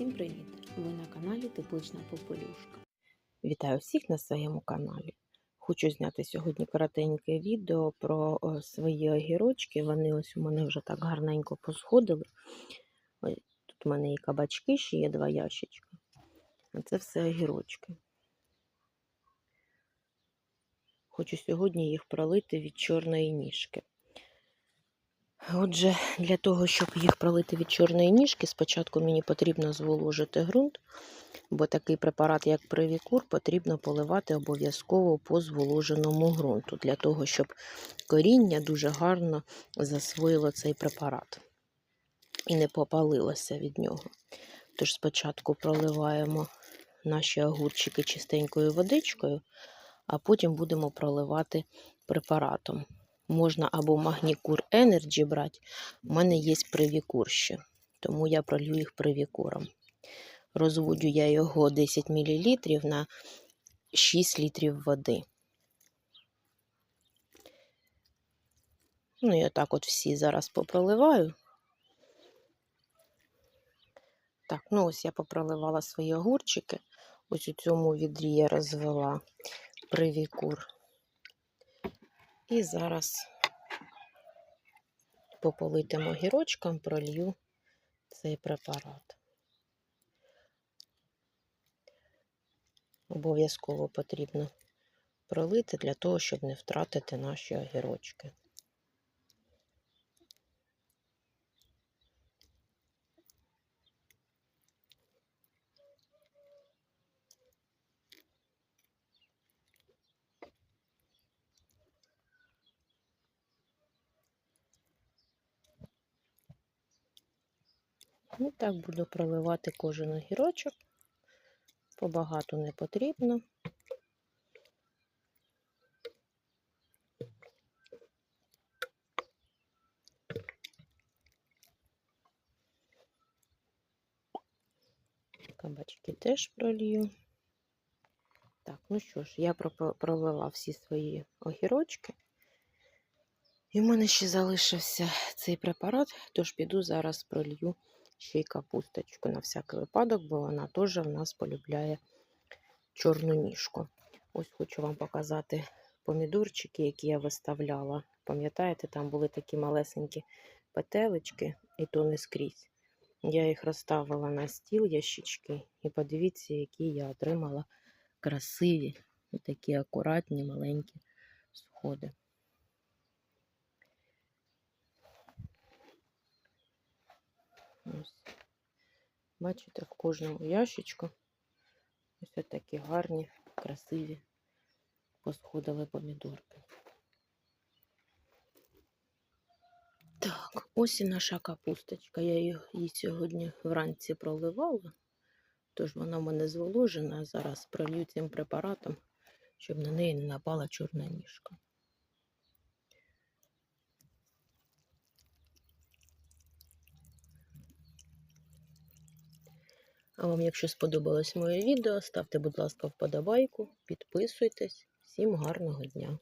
Усім привіт! Ви на каналі Теплична Попелюшка. Вітаю всіх на своєму каналі. Хочу зняти сьогодні коротеньке відео про е, свої огірочки. Вони ось у мене вже так гарненько посходили. Ось Тут у мене і кабачки, ще є два ящички. А це все огірочки. Хочу сьогодні їх пролити від чорної ніжки. Отже, для того, щоб їх пролити від чорної ніжки, спочатку мені потрібно зволожити ґрунт, бо такий препарат, як привікур, потрібно поливати обов'язково по зволоженому ґрунту, для того, щоб коріння дуже гарно засвоїло цей препарат і не попалилося від нього. Тож спочатку проливаємо наші огурчики чистенькою водичкою, а потім будемо проливати препаратом. Можна або Магнікур Energy брати. У мене є привікур ще, тому я пролью їх привікуром. Розводжу я його 10 мл на 6 літрів води. Ну, і отак от всі зараз попроливаю. Так, ну ось я попроливала свої огурчики. Ось у цьому відрі я розвела привікур. І зараз по политим пролью цей препарат. Обов'язково потрібно пролити для того, щоб не втратити наші огірочки. І так буду проливати кожен огірочок. Побагато не потрібно. Кабачки теж пролью. Так, ну що ж, я пролила всі свої огірочки. І в мене ще залишився цей препарат, тож піду зараз пролью ще й капусточку на всякий випадок, бо вона теж в нас полюбляє чорну ніжку. Ось хочу вам показати помідорчики, які я виставляла. Пам'ятаєте, там були такі малесенькі петелечки, і то не скрізь. Я їх розставила на стіл ящички, і подивіться, які я отримала красиві, такі акуратні, маленькі сходи. Бачите, в кожному ящичку ось такі гарні, красиві посходили помідорки. Так, ось і наша капусточка. Я її сьогодні вранці проливала, тож вона в мене зволожена, зараз пролью цим препаратом, щоб на неї не напала чорна ніжка. А вам, якщо сподобалось моє відео, ставте, будь ласка, вподобайку, підписуйтесь. Всім гарного дня!